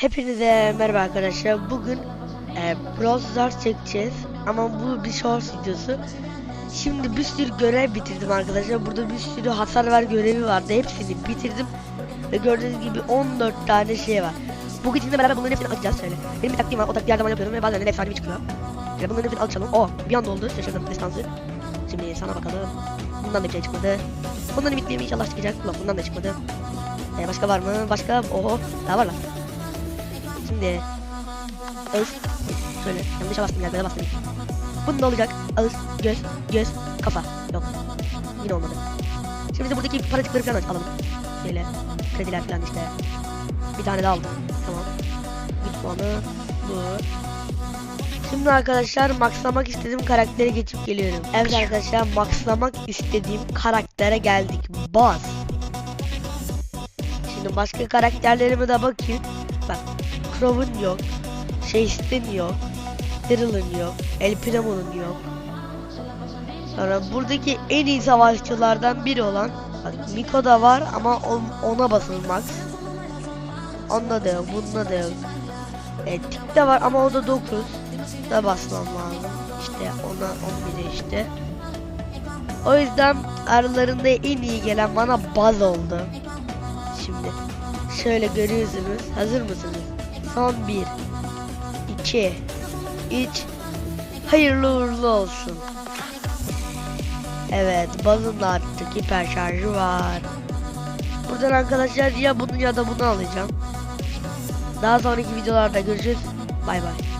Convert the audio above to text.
Hepinize merhaba arkadaşlar. Bugün e, Brawl Stars çekeceğiz. Ama bu bir short videosu. Şimdi bir sürü görev bitirdim arkadaşlar. Burada bir sürü hasar ver görevi vardı. Hepsini bitirdim. Ve gördüğünüz gibi 14 tane şey var. Bugün sizinle beraber bunların hepsini açacağız şöyle. Benim bir taktiğim var. O taktiği her zaman yapıyorum ve bazen de efsanevi çıkıyor. Şöyle bunların hepsini açalım. O bir anda oldu. Şaşırdım destansı. Şimdi sana bakalım. Bundan da bir şey çıkmadı. Bundan ümitliyim inşallah çıkacak. Ulan bundan da çıkmadı. E, başka var mı? Başka? Oho. Daha var lan. Şimdi ağız şöyle yanlışa bastım gel bastım. Bunun ne olacak? Ağız, göz, göz, kafa. Yok. Yine olmadı. Şimdi biz de buradaki paracıkları falan alalım. Şöyle krediler falan işte. Bir tane daha aldım. Tamam. Güç puanı bu. Şimdi arkadaşlar maxlamak istediğim karaktere geçip geliyorum. Evet arkadaşlar maxlamak istediğim karaktere geldik. Baz. Şimdi başka karakterlerime de bakayım. Crow'un yok. Chastain yok. Daryl'ın yok. El Primo'nun yok. Sonra buradaki en iyi savaşçılardan biri olan bak Miko da var ama on- ona basılmaz. Onda da yok, bunda da yok. E, Tik de var ama o da 9. Da basmam lazım. İşte ona 11'e işte. O yüzden aralarında en iyi gelen bana baz oldu. Şimdi şöyle görüyorsunuz. Hazır mısınız? Son 1 2 3 Hayırlı uğurlu olsun. Evet, bazın da artık hiper şarjı var. Buradan arkadaşlar ya bunu ya da bunu alacağım. Daha sonraki videolarda görüşürüz. Bay bay.